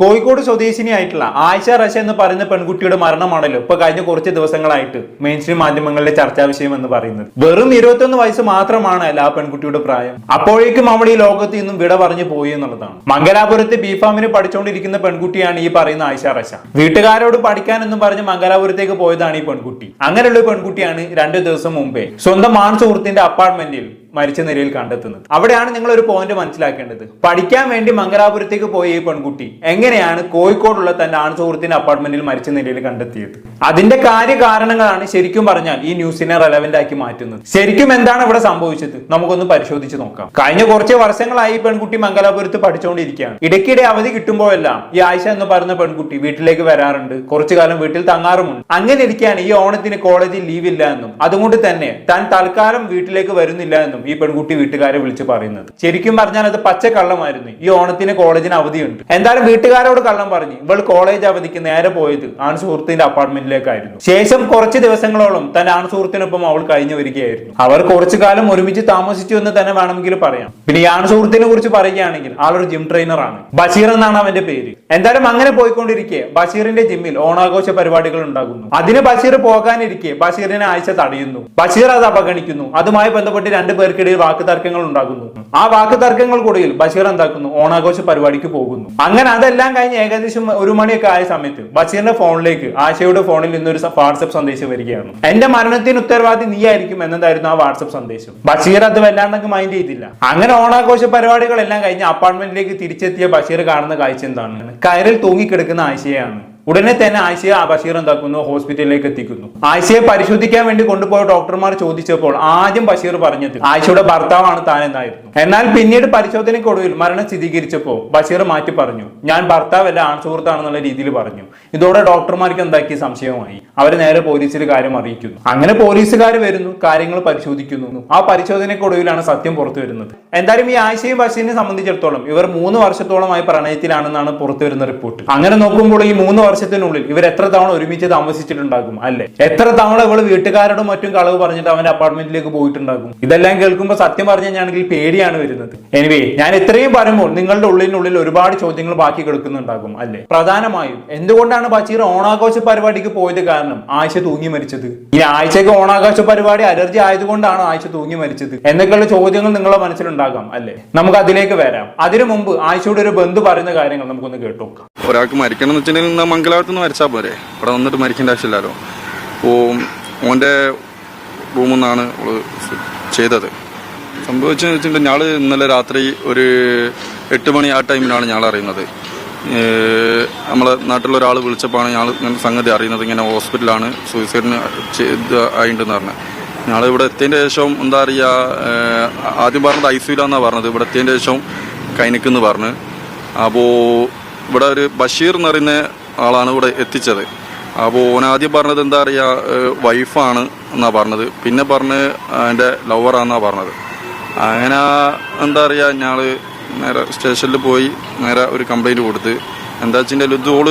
Kozhikode സ്വദേശിനിയായിട്ടുള്ള Ayisha Rasha എന്ന് പറയുന്ന പെൺകുട്ടിയുടെ മരണമാണല്ലോ ഇപ്പൊ കഴിഞ്ഞ കുറച്ച് ദിവസങ്ങളായിട്ട് മെയിൻ സ്ട്രീം മാധ്യമങ്ങളിലെ ചർച്ചാ വിഷയം എന്ന് പറയുന്നത്. വെറും ഇരുപത്തൊന്ന് വയസ്സ് മാത്രമാണ് അല്ല ആ പെൺകുട്ടിയുടെ പ്രായം. അപ്പോഴേക്കും അവൾ ഈ ലോകത്ത് നിന്നും വിട പറഞ്ഞു പോയി എന്നുള്ളതാണ്. മംഗലാപുരത്ത് ബിഫാമിന് പഠിച്ചുകൊണ്ടിരിക്കുന്ന പെൺകുട്ടിയാണ് ഈ പറയുന്ന ആയിഷ റഷ. വീട്ടുകാരോട് പഠിക്കാൻ എന്നും പറഞ്ഞ് മംഗലാപുരത്തേക്ക് പോയതാണ് ഈ പെൺകുട്ടി. അങ്ങനെയുള്ള പെൺകുട്ടിയാണ് രണ്ടു ദിവസം മുമ്പേ സ്വന്തം ആൺ സുഹൃത്തിന്റെ അപ്പാർട്ട്മെന്റിൽ മരിച്ച നിലയിൽ കണ്ടെത്തുന്നത്. അവിടെയാണ് നിങ്ങൾ ഒരു പോയിന്റ് മനസ്സിലാക്കേണ്ടത്. പഠിക്കാൻ വേണ്ടി മംഗലാപുരത്തേക്ക് പോയ ഈ പെൺകുട്ടി എങ്ങനെയാണ് കോഴിക്കോടുള്ള തന്റെ ആൺ സുഹൃത്തിന്റെ അപ്പാർട്ട്മെന്റിൽ മരിച്ച നിലയിൽ കണ്ടെത്തിയത്? അതിന്റെ കാര്യകാരണങ്ങളാണ് ശരിക്കും പറഞ്ഞാൽ ഈ ന്യൂസിനെ റെലവെന്റ് ആക്കി മാറ്റുന്നത്. ശരിക്കും എന്താണ് ഇവിടെ സംഭവിച്ചത്? നമുക്കൊന്ന് പരിശോധിച്ച് നോക്കാം. കഴിഞ്ഞ കുറച്ച് വർഷങ്ങളായി ഈ പെൺകുട്ടി മംഗലാപുരത്ത് പഠിച്ചുകൊണ്ടിരിക്കുകയാണ്. ഇടയ്ക്കിടെ അവധി കിട്ടുമ്പോഴെല്ലാം ഈ ആയിഷ എന്ന് പറയുന്ന പെൺകുട്ടി വീട്ടിലേക്ക് വരാറുണ്ട്. കുറച്ചു കാലം വീട്ടിൽ തങ്ങാറുമുണ്ട്. അങ്ങനെ ഇരിക്കുകയാണ് ഈ ഓണത്തിന് കോളേജിൽ ലീവ് ഇല്ല എന്നും. അതുകൊണ്ട് തന്നെ താൻ തൽക്കാലം വീട്ടിലേക്ക് വരുന്നില്ല എന്നും. ഈ പെൺകുട്ടി വീട്ടുകാരെ വിളിച്ച് പറയുന്നത്. ശരിക്കും പറഞ്ഞാൽ അത് പച്ച കള്ളമായിരുന്നു ഈ ഓണത്തിന് കോളേജിന് അവധിയുണ്ട്. എന്തായാലും വീട്ടുകാരോട് കള്ളം പറഞ്ഞു ഇവൾ കോളേജ് അവധിക്ക് നേരെ പോയത് ആൺ സുഹൃത്തിന്റെ അപ്പാർട്ട്മെന്റിലേക്കായിരുന്നു. ശേഷം കുറച്ച് ദിവസങ്ങളോളം തന്റെ ആൺ സുഹൃത്തിനൊപ്പം അവൾ കഴിഞ്ഞു വരികയായിരുന്നു. അവർ കുറച്ചു കാലം ഒരുമിച്ച് താമസിച്ചു എന്ന് തന്നെ വേണമെങ്കിൽ പറയാം. പിന്നെ ഈ ആൺ സുഹൃത്തിനെ കുറിച്ച് പറയുകയാണെങ്കിൽ ആളൊരു ജിം ട്രെയിനർ ആണ്. ബഷീർ എന്നാണ് അവന്റെ പേര്. എന്തായാലും അങ്ങനെ പോയിക്കൊണ്ടിരിക്കെ ബഷീറിന്റെ ജിമ്മിൽ ഓണാഘോഷ പരിപാടികൾ ഉണ്ടാകുന്നു. അതിന് ബഷീർ പോകാനിരിക്കെ ബഷീറിനെ ആഴ്ച തടയുന്നു. ബഷീർ അത് അവഗണിക്കുന്നു. അതുമായി ബന്ധപ്പെട്ട് രണ്ടു പേർക്കിടയിൽ വാക്ക് തർക്കങ്ങൾ ഉണ്ടാകുന്നു. ആ വാക്ക് തർക്കങ്ങൾ കൂടിയിൽ ബഷീർ എന്താക്കുന്നു? ഓണാഘോഷ പരിപാടിക്ക് പോകുന്നു. അങ്ങനെ അതെല്ലാം കഴിഞ്ഞ് ഏകദേശം ഒരു മണിയൊക്കെ ആയ സമയത്ത് ബഷീറിന്റെ ഫോണിലേക്ക് ആശയുടെ ഫോണിൽ നിന്നൊരു വാട്സപ്പ് സന്ദേശം വരികയാണ്. എന്റെ മരണത്തിന് ഉത്തരവാദി നീ ആയിരിക്കും എന്നതായിരുന്നു ആ വാട്സപ്പ് സന്ദേശം. ബഷീർ അത് വല്ലാണ്ടൊക്കെ മൈൻഡ് ചെയ്തില്ല. അങ്ങനെ ഓണാഘോഷ പരിപാടികളെല്ലാം കഴിഞ്ഞ് അപ്പാർട്ട്മെന്റിലേക്ക് തിരിച്ചെത്തിയ ബഷീർ കാണുന്ന കാഴ്ച എന്താണ്? കയറിൽ തൂങ്ങിക്കിടക്കുന്ന ആശയാണ്. ഉടനെ തന്നെ ആയിഷയെ ബഷീർ എന്താക്കുന്നു? ഹോസ്പിറ്റലിലേക്ക് എത്തിക്കുന്നു. ആയിഷയെ പരിശോധിക്കാൻ വേണ്ടി കൊണ്ടുപോയ ഡോക്ടർമാർ ചോദിച്ചപ്പോൾ ആദ്യം ബഷീർ പറഞ്ഞത് ആയിഷയുടെ ഭർത്താവാണ് താൻ എന്നായിരുന്നു. എന്നാൽ പിന്നീട് പരിശോധനയ്ക്കൊടുവിൽ മരണം സ്ഥിരീകരിച്ചപ്പോൾ ബഷീർ മാറ്റി പറഞ്ഞു. ഞാൻ ഭർത്താവല്ല ആൺ സുഹൃത്താണെന്നുള്ള രീതിയിൽ പറഞ്ഞു. ഇതോടെ ഡോക്ടർമാർക്ക് എന്താക്കി? സംശയമായി അവരെ നേരെ പോലീസിൽ കാര്യം അറിയിക്കുന്നു. അങ്ങനെ പോലീസുകാർ വരുന്നു കാര്യങ്ങൾ പരിശോധിക്കുന്നു. ആ പരിശോധനയ്ക്കൊടുവിലാണ് സത്യം പുറത്തു വരുന്നത്. എന്തായാലും ഈ ആയിഷയും ബഷീറിനെ സംബന്ധിച്ചിടത്തോളം ഇവർ മൂന്ന് വർഷത്തോളമായി പ്രണയത്തിലാണെന്നാണ് പുറത്തു വരുന്ന റിപ്പോർട്ട്. അങ്ങനെ നോക്കുമ്പോൾ ഈ മൂന്ന് വർഷത്തിനുള്ളിൽ ഇവർ എത്ര തവണ ഒരുമിച്ച് താമസിച്ചിട്ടുണ്ടാകും അല്ലെ? എത്ര തവണ ഇവൾ വീട്ടുകാരോടും മറ്റും കളവ് പറഞ്ഞിട്ട് അവന്റെ അപ്പാർട്ട്മെന്റിലേക്ക് പോയിട്ടുണ്ടാകും? ഇതെല്ലാം കേൾക്കുമ്പോൾ സത്യം പറഞ്ഞു ഞാനെങ്കിൽ പേടിയാണ് വരുന്നത്. എനിവേ ഞാൻ ഇത്രയും പറയുമ്പോൾ നിങ്ങളുടെ ഉള്ളിനുള്ളിൽ ഒരുപാട് ചോദ്യങ്ങൾ ബാക്കി കിടക്കുന്നുണ്ടാകും അല്ലെ? പ്രധാനമായും എന്തുകൊണ്ടാണ് ബഷീർ ഓണാഘോഷ പരിപാടിക്ക് പോയത് കാരണം? ആയിഷ തൂങ്ങി മരിച്ചത്. ഈ ആഴ്ചക്ക് ഓണാകാശ പരിപാടി അലർജി ആയതുകൊണ്ടാണ് ആഴ്ച തൂങ്ങി മരിച്ചത്. എന്നൊക്കെയുള്ള ചോദ്യങ്ങൾ നിങ്ങളുടെ മനസ്സിലുണ്ടാകാം അല്ലെ? നമുക്ക് അതിലേക്ക് വരാം. അതിനു മുമ്പ് ആഴ്ചയുടെ ഒരു ബന്ധു പറയുന്ന കാര്യങ്ങൾ നമുക്കൊന്ന് കേട്ടോക്കാം. ഒരാൾക്ക് മരിക്കണം എന്ന് വെച്ചിട്ടുണ്ടെങ്കിൽ മംഗലാപുരത്ത് നിന്ന് മരിച്ചാൽ പോരെ? ഇവിടെ വന്നിട്ട് മരിക്കേണ്ട ആവശ്യമില്ലല്ലോ. ഓ ഓന്റെ റൂമിൽ നിന്നാണ് അവൾ ചെയ്തത്. സംഭവിച്ചെന്ന് വെച്ചിട്ടുണ്ടെങ്കിൽ ഞാൾ ഇന്നലെ രാത്രി ഒരു എട്ട് മണി ആ ടൈമിലാണ് ഞാൻ അറിയുന്നത്. നമ്മളെ നാട്ടിലൊരാൾ വിളിച്ചപ്പോഴാണ് ഞങ്ങൾ ഇങ്ങനെ സംഗതി അറിയുന്നത് ഇങ്ങനെ ഹോസ്പിറ്റലാണ് സൂയിസൈഡിന് ആയിട്ടുണ്ടെന്ന് പറഞ്ഞത് ഞങ്ങൾ ഇവിടെ എത്തിയതിന്റെ ശേഷം എന്താ പറയുക ആദ്യം പറഞ്ഞത് ഐ സിയിലാന്നാണ് പറഞ്ഞത്. ഇവിടെ എത്തിയതിന്റെ ശേഷം കൈനിക്കെന്ന് പറഞ്ഞ്. അപ്പോൾ ഇവിടെ ഒരു ബഷീർ എന്ന് പറയുന്ന ആളാണ് ഇവിടെ എത്തിച്ചത്. അപ്പോൾ ഓൻ ആദ്യം പറഞ്ഞത് എന്താ പറയുക വൈഫാണ് എന്നാണ് പറഞ്ഞത്. പിന്നെ പറഞ്ഞ് എന്റെ ലവറാന്നാണ് പറഞ്ഞത്. അങ്ങനെ എന്താ പറയുക ഞങ്ങൾ നേരെ സ്റ്റേഷനിൽ പോയി നേരെ ഒരു കംപ്ലൈന്റ് കൊടുത്ത്. എന്താ വെച്ചിട്ടുണ്ടെങ്കിൽ ഇത് ഓൾ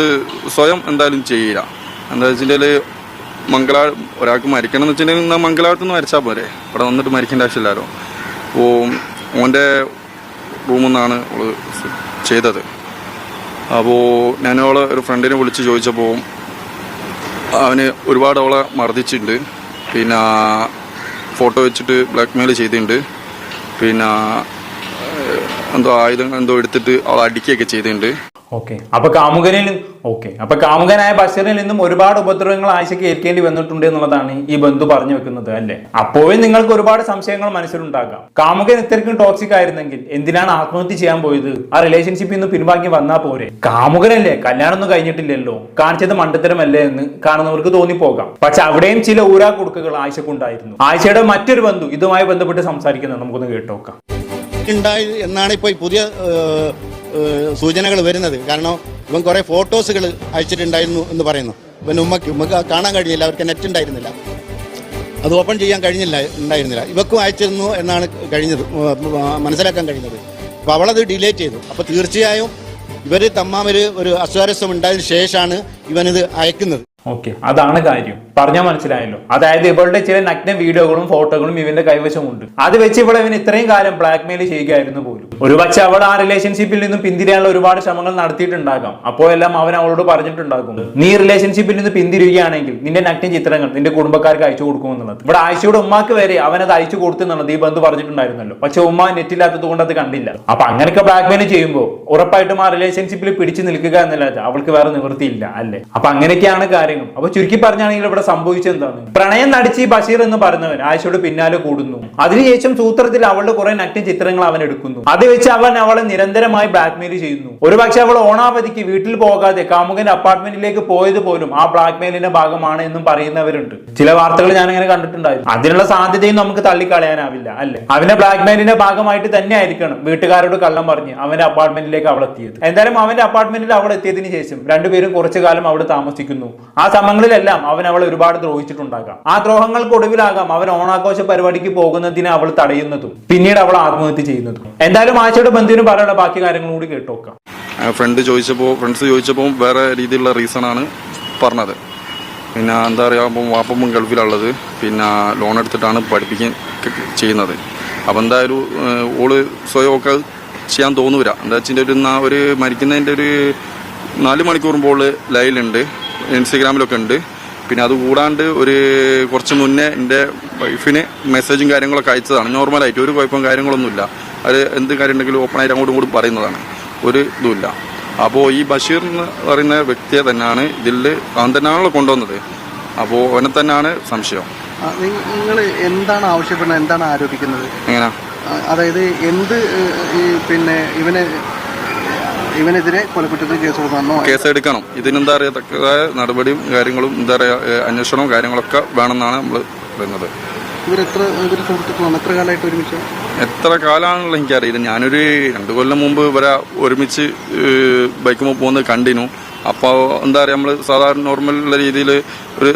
സ്വയം എന്തായാലും ചെയ്യില്ല. എന്താ വെച്ചിട്ടുണ്ടെങ്കിൽ മംഗളാ ഒരാൾക്ക് മരിക്കണം എന്ന് വെച്ചിട്ടുണ്ടെങ്കിൽ എന്നാൽ മംഗലാപുരത്ത് നിന്ന് മരിച്ചാൽ പോരെ? ഇവിടെ വന്നിട്ട് മരിക്കേണ്ട ആവശ്യമില്ലല്ലോ അപ്പോൾ ഓന്റെ റൂമിൽ നിന്നാണ് ഓൾ ചെയ്തത്. അപ്പോൾ അവളെ ഒരു ഫ്രണ്ടിനെ വിളിച്ച് ചോദിച്ചപ്പോൾ അവന് ഒരുപാട് അവളെ മർദ്ദിച്ചിട്ടുണ്ട്. പിന്നെ ഫോട്ടോ വെച്ചിട്ട് ബ്ലാക്ക്മെയിൽ ചെയ്തിട്ടുണ്ട്. പിന്നെ എന്തോ ആയുധങ്ങൾ എന്തോ എടുത്തിട്ട് അവൾ അടിക്കുകയൊക്കെ ചെയ്തിട്ടുണ്ട്. ഓക്കെ അപ്പൊ കാമുകനിൽ ഓക്കെ അപ്പൊ കാമുകനായ ബഷീറിൽ നിന്നും ഒരുപാട് ഉപദ്രവങ്ങൾ ആയിഷയ്ക്ക് ഏൽക്കേണ്ടി വന്നിട്ടുണ്ട് എന്നുള്ളതാണ് ഈ ബന്ധു പറഞ്ഞു വെക്കുന്നത് അല്ലെ? അപ്പോഴും നിങ്ങൾക്ക് ഒരുപാട് സംശയങ്ങൾ മനസ്സിലുണ്ടാകാം. കാമുകൻ ഇത്രയ്ക്കും ടോക്സിക് ആയിരുന്നെങ്കിൽ എന്തിനാണ് ആത്മഹത്യ ചെയ്യാൻ പോയത്? ആ റിലേഷൻഷിപ്പിൽ നിന്ന് പിൻവാങ്ങി വന്നാ പോരെ. കാമുകനല്ലേ? കല്യാണം ഒന്നും കഴിഞ്ഞിട്ടില്ലല്ലോ. കാണിച്ചത് മണ്ടത്തരമല്ലേ എന്ന് കാണുന്നവർക്ക് തോന്നിപ്പോകാം. പക്ഷെ അവിടെയും ചില ഊരാ കുടുക്കുകൾ ആയിഷക്കുണ്ടായിരുന്നു ആയിഷയുടെ മറ്റൊരു ബന്ധു ഇതുമായി ബന്ധപ്പെട്ട് സംസാരിക്കുന്നത് നമുക്കൊന്ന് കേട്ടോക്കാം. ഉണ്ടായി എന്നാണ് ഇപ്പോൾ ഈ പുതിയ സൂചനകൾ വരുന്നത്. കാരണം ഇവൻ കുറെ ഫോട്ടോസുകൾ അയച്ചിട്ടുണ്ടായിരുന്നു എന്ന് പറയുന്നു. ഇവൻ ഉമ്മക്ക് ഉമ്മക്ക് കാണാൻ കഴിഞ്ഞില്ല അവർക്ക് നെറ്റ് ഉണ്ടായിരുന്നില്ല. അത് ഓപ്പൺ ചെയ്യാൻ കഴിഞ്ഞില്ല ഉണ്ടായിരുന്നില്ല. ഇവക്കും അയച്ചിരുന്നു എന്നാണ് കഴിഞ്ഞത് മനസ്സിലാക്കാൻ കഴിഞ്ഞത്. അപ്പോൾ അവളത് ഡിലേറ്റ് ചെയ്തു. അപ്പോൾ തീർച്ചയായും ഇവർ തമ്മാമൊരു ഒരു അസ്വാരസ്യം ഉണ്ടായതിനു ശേഷമാണ് ഇവനിത് അയക്കുന്നത്. ഓക്കെ അതാണ് കാര്യം. പറഞ്ഞാൽ മനസ്സിലായല്ലോ. അതായത് ഇവളുടെ ചില നഗ്ന വീഡിയോകളും ഫോട്ടോകളും ഇവന്റെ കൈവശമുണ്ട്. അത് വെച്ച് ഇവൾ ഇവൻ ഇത്രയും കാലം ബ്ലാക്ക്മെയിൽ ചെയ്യുകയായിരുന്നു പോലും. ഒരുപക്ഷെ അവൾ ആ റിലേഷൻഷിപ്പിൽ നിന്നും പിന്തിരിയാനുള്ള ഒരുപാട് ശ്രമങ്ങൾ നടത്തിയിട്ടുണ്ടാകാം. അപ്പോഴെല്ലാം അവൻ അവളോട് പറഞ്ഞിട്ടുണ്ടാകും. നീ റിലേഷൻഷിപ്പിൽ നിന്ന് പിന്തിരിയുകയാണെങ്കിൽ നിന്റെ നഗ്ന ചിത്രങ്ങൾ നിന്റെ കുടുംബക്കാർക്ക് അയച്ചു കൊടുക്കുമെന്നുള്ളത് ഇവിടെ ആയിഷയുടെ ഉമ്മാക്ക് വരെ അവൻ അത് അയച്ചു കൊടുത്തെന്നുള്ളത് ഈ ബന്ധു പറഞ്ഞിട്ടുണ്ടായിരുന്നല്ലോ. പക്ഷെ ഉമ്മ നെറ്റില്ലാത്തത് കൊണ്ട് അത് കണ്ടില്ല. അപ്പൊ അങ്ങനെയൊക്കെ ബ്ലാക്ക്മെയിൽ ചെയ്യുമ്പോൾ ഉറപ്പായിട്ടും ആ റിലേഷൻഷിപ്പിൽ പിടിച്ചു നിൽക്കുക എന്നല്ലാതെ അവൾക്ക് വേറെ നിവൃത്തിയില്ല അല്ലേ? അപ്പൊ അങ്ങനെയൊക്കെയാണ് കാര്യങ്ങൾ അപ്പൊ ചുരുക്കി പറഞ്ഞാണെങ്കിൽ ഇവിടെ സംഭവിച്ചത് എന്താണ്? പ്രണയം നടിച്ച് ബഷീർ എന്ന് പറയുന്നവൻ ആയിഷയുടെ പിന്നാലെ കൂടുന്നു. അതിനുശേഷം സൂത്രത്തിൽ അവളുടെ കുറെ നഗ്ന ചിത്രങ്ങൾ അവൻ എടുക്കുന്നു. അത് വെച്ച് അവൻ അവളെ നിരന്തരമായി ബ്ലാക്ക്മെയിൽ ചെയ്യുന്നു. ഒരുപക്ഷെ അവൾ ഓണാവധിക്ക് വീട്ടിൽ പോകാതെ കാമുകന്റെ അപ്പാർട്ട്മെന്റിലേക്ക് പോയത് പോലും ആ ബ്ലാക്ക്മെയിലിന്റെ ഭാഗമാണ് എന്നും പറയുന്നവരുണ്ട്. ചില വാർത്തകൾ ഞാൻ അങ്ങനെ കണ്ടിട്ടുണ്ടായിരുന്നു. അതിനുള്ള സാധ്യതയും നമുക്ക് തള്ളിക്കളയാനാവില്ല അല്ലെ? അവന്റെ ബ്ലാക്ക്മെയിലിന്റെ ഭാഗമായിട്ട് തന്നെ ആയിരിക്കണം വീട്ടുകാരോട് കള്ളം പറഞ്ഞ് അവന്റെ അപ്പാർട്ട്മെന്റിലേക്ക് അവൾ എത്തിയത് എന്തായാലും അവന്റെ അപ്പാർട്ട്മെന്റിൽ അവൾ എത്തിയതിനു ശേഷം രണ്ടുപേരും കുറച്ചു കാലം അവിടെ താമസിക്കുന്നു. ആ സമയങ്ങളിലെല്ലാം അവൻ അവളെ ഒരുപാട് ദ്രോഹിച്ചിട്ടുണ്ടാകാം. ആ ദ്രോഹങ്ങൾക്ക് ഒടുവിലാകാം അവൻ ഓണാഘോഷ പരിപാടിക്ക് പോകുന്നതിനെ അവൾ തടയുന്നതും പിന്നീട് അവൾ ആത്മഹത്യ ചെയ്യുന്നതും. എന്തായാലും ആഴ്ചയുടെ ബന്ധുവിന് പറയാനുള്ള ബാക്കി കാര്യങ്ങൾ കൂടി കേട്ടോക്കാം. ഫ്രണ്ട് ചോദിച്ചപ്പോൾ ഫ്രണ്ട്സ് ചോദിച്ചപ്പോൾ വേറെ രീതിയിലുള്ള റീസണാണ് പറഞ്ഞത്. പിന്നെ എന്താ പറയുക അപ്പം വാപ്പമ്മ ഗൾഫിലുള്ളത്. പിന്നെ ലോൺ എടുത്തിട്ടാണ് പഠിപ്പിക്കാൻ ചെയ്യുന്നത്. അപ്പം എന്തായാലും ഓൾ ഓൾ സ്വയമൊക്കെ ചെയ്യാൻ തോന്നൂല. എന്താ വെച്ചാൽ ഒരു ഒരു മരിക്കുന്നതിന്റെ ഒരു നാല് മണിക്കൂർ ലൈലുണ്ട് ഇൻസ്റ്റഗ്രാമിലൊക്കെ ഉണ്ട് പിന്നെ അത് കൂടാണ്ട് ഒരു കുറച്ച് മുന്നേ എന്റെ വൈഫിന് മെസ്സേജും കാര്യങ്ങളൊക്കെ അയച്ചതാണ്. നോർമലായിട്ട് ഒരു കുഴപ്പം കാര്യങ്ങളൊന്നുമില്ല. അത് എന്ത് കാര്യം ഉണ്ടെങ്കിലും ഓപ്പണായിട്ട് അങ്ങോട്ടും ഇങ്ങോട്ടും പറയുന്നതാണ്. ഒരു ഇതുമില്ല. അപ്പോൾ ഈ ബഷീർ എന്ന് പറയുന്ന വ്യക്തിയെ തന്നെയാണ് ഇതിൽ അവൻ തന്നെയാണല്ലോ കൊണ്ടുവന്നത്. അപ്പോൾ അവനെ തന്നെയാണ് സംശയം. നിങ്ങൾ എന്താണ് ആവശ്യപ്പെടുന്നത്? എന്താണ് ആരോപിക്കുന്നത്? എങ്ങനെയാ അതായത് എന്ത് പിന്നെ ഇവനെ ഇവനെതിരെ കൊലക്കുറ്റത്തിന് കേസ് കൊടുക്കണമെന്നോ കേസ് എടുക്കണം ഇതിനെന്താ പറയുക തക്കതായ നടപടിയും കാര്യങ്ങളും എന്താ പറയുക അന്വേഷണവും കാര്യങ്ങളൊക്കെ വേണമെന്നാണ് നമ്മൾ പറയുന്നത്. ഇവരെത്ര ഇവർ സുഹൃത്തുക്കളാണ്? എത്ര കാലമായിട്ട് ഒരുമിച്ച്? എത്ര കാലമാണെന്നുള്ള എനിക്കറിയില്ല. ഞാനൊരു രണ്ട് കൊല്ലം മുമ്പ് ഇവരെ ഒരുമിച്ച് ബൈക്കുമ്പോൾ പോകുന്നത് കണ്ടിനു. അപ്പോൾ എന്താ പറയുക നമ്മൾ സാധാരണ നോർമൽ ഉള്ള രീതിയിൽ ഒരു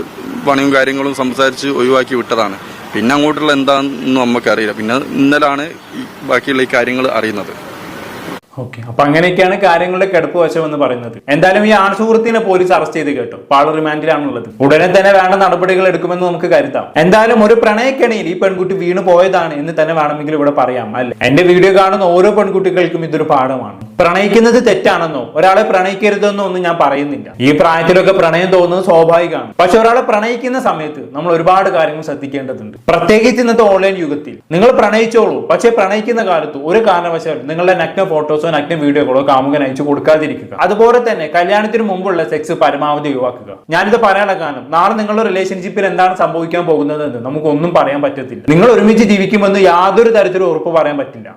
പണിയും കാര്യങ്ങളും സംസാരിച്ച് ഒഴിവാക്കി വിട്ടതാണ്. പിന്നെ അങ്ങോട്ടുള്ള എന്താണെന്നും നമുക്കറിയില്ല. പിന്നെ ഇന്നലാണ് ബാക്കിയുള്ള ഈ കാര്യങ്ങൾ അറിയുന്നത്. ഓക്കെ അപ്പൊ അങ്ങനെയൊക്കെയാണ് കാര്യങ്ങളുടെ കിടപ്പ് വശം എന്ന് പറയുന്നത്. എന്തായാലും ഈ ആൺസുഹൃത്തിനെ പോലീസ് അറസ്റ്റ് ചെയ്ത് കേട്ടു. പാള റിമാൻഡിലാണുള്ളത്. ഉടനെ തന്നെ വേണ്ട നടപടികൾ എടുക്കുമെന്ന് നമുക്ക് കരുതാം. എന്തായാലും ഒരു പ്രണയക്കണിയിൽ ഈ പെൺകുട്ടി വീണ് പോയതാണ് എന്ന് തന്നെ വേണമെങ്കിൽ ഇവിടെ പറയാം അല്ലെ? എന്റെ വീഡിയോ കാണുന്ന ഓരോ പെൺകുട്ടികൾക്കും ഇതൊരു പാഠമാണ്. പ്രണയിക്കുന്നത് തെറ്റാണെന്നോ ഒരാളെ പ്രണയിക്കരുതെന്നോ ഒന്നും ഞാൻ പറയുന്നില്ല. ഈ പ്രായത്തിലൊക്കെ പ്രണയം തോന്നുന്നത് സ്വാഭാവികമാണ്. പക്ഷെ ഒരാളെ പ്രണയിക്കുന്ന സമയത്ത് നമ്മൾ ഒരുപാട് കാര്യങ്ങൾ ശ്രദ്ധിക്കേണ്ടതുണ്ട്. പ്രത്യേകിച്ച് ഇന്നത്തെ ഓൺലൈൻ യുഗത്തിൽ. നിങ്ങൾ പ്രണയിച്ചോളൂ. പക്ഷേ പ്രണയിക്കുന്ന കാലത്ത് ഒരു കാരണവശാലും നിങ്ങളുടെ നഗ്ന ഫോട്ടോസോ നഗ്ന വീഡിയോകളോ കാമുകൻ അയച്ചു കൊടുക്കാതിരിക്കുക. അതുപോലെ തന്നെ കല്യാണത്തിന് മുമ്പുള്ള സെക്സ് പരമാവധി ഒഴിവാക്കുക. ഞാനിത് പറയാനുള്ള കാരണം നാളെ നിങ്ങളുടെ റിലേഷൻഷിപ്പിൽ എന്താണ് സംഭവിക്കാൻ പോകുന്നത് എന്ന് നമുക്കൊന്നും പറയാൻ പറ്റത്തില്ല. നിങ്ങൾ ഒരുമിച്ച് ജീവിക്കുമെന്ന് യാതൊരു തരത്തിലും ഉറപ്പ് പറയാൻ പറ്റില്ല.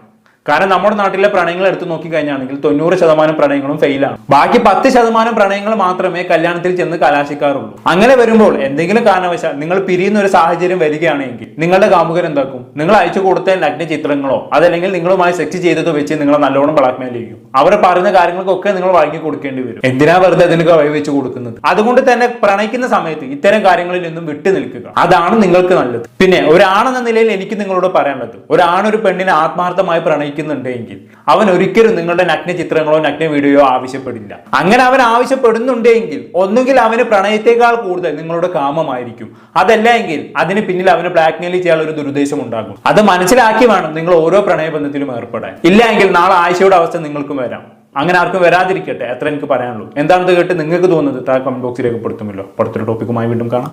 കാരണം നമ്മുടെ നാട്ടിലെ പ്രണയങ്ങൾ എടുത്തു നോക്കിക്കഴിഞ്ഞാണെങ്കിൽ തൊണ്ണൂറ് ശതമാനം പ്രണയങ്ങളും ഫെയിലാണ് ബാക്കി പത്ത് ശതമാനം പ്രണയങ്ങൾ മാത്രമേ കല്യാണത്തിൽ ചെന്ന് കലാശിക്കാറുള്ളൂ. അങ്ങനെ വരുമ്പോൾ എന്തെങ്കിലും കാരണവശാൽ നിങ്ങൾ പിരിയുന്ന ഒരു സാഹചര്യം വരികയാണെങ്കിൽ നിങ്ങളുടെ കാമുകൻ എന്താക്കും? നിങ്ങൾ അയച്ചു കൊടുത്ത നഗ്ന ചിത്രങ്ങളോ അതല്ലെങ്കിൽ നിങ്ങളുമായി സെക്സ് ചെയ്തത് വെച്ച് നിങ്ങളെ നല്ലോണം ബ്ലാക്ക്മെയിൽ ചെയ്യും. അവർ പറയുന്ന കാര്യങ്ങൾക്കൊക്കെ നിങ്ങൾ വഴങ്ങി കൊടുക്കേണ്ടി വരും. എന്തിനാ വെറുതെ അതിനൊക്കെ വഴി വെച്ച് കൊടുക്കുന്നത്? അതുകൊണ്ട് തന്നെ പ്രണയിക്കുന്ന സമയത്ത് ഇത്തരം കാര്യങ്ങളിൽ നിന്നും വിട്ടു നിൽക്കുക. അതാണ് നിങ്ങൾക്ക് നല്ലത്. പിന്നെ ഒരാണെന്ന നിലയിൽ എനിക്ക് നിങ്ങളോട് പറയാനുള്ളത്. ഒരാണൊരു പെണ്ണിനെ ആത്മാർത്ഥമായി പ്രണയിക്കുന്നുണ്ടെങ്കിൽ അവൻ ഒരിക്കലും നിങ്ങളുടെ നഗ്ന ചിത്രങ്ങളോ നഗ്ന വീഡിയോയോ ആവശ്യപ്പെടില്ല. അങ്ങനെ അവൻ ആവശ്യപ്പെടുന്നുണ്ടെങ്കിൽ ഒന്നുകിൽ അവന് പ്രണയത്തെക്കാൾ കൂടുതൽ നിങ്ങളുടെ കാമമായിരിക്കും. അതല്ല എങ്കിൽ അതിന് പിന്നിൽ അവന് ബ്ലാക്ക്മെയിൽ ചെയ്യാൻ ഒരു ദുരുദ്ദേശം ഉണ്ടാകും. അത് മനസ്സിലാക്കി വേണം നിങ്ങൾ ഓരോ പ്രണയബന്ധത്തിലും ഏർപ്പെടാൻ. ഇല്ല എങ്കിൽ നാളെ ആഴ്ചയുടെ അവസ്ഥ നിങ്ങൾക്കും വരാം. അങ്ങനെ ആർക്കും വരാതിരിക്കട്ടെ എത്ര എനിക്ക് പറയാനുള്ളൂ. എന്താണെന്ന് കേട്ട് നിങ്ങൾക്ക് തോന്നുന്നത് താ കമന്റ് ബോക്സിൽ രേഖപ്പെടുത്തുമല്ലോ. അടുത്തൊരു ടോപ്പിക്കുമായി വീണ്ടും കാണാം.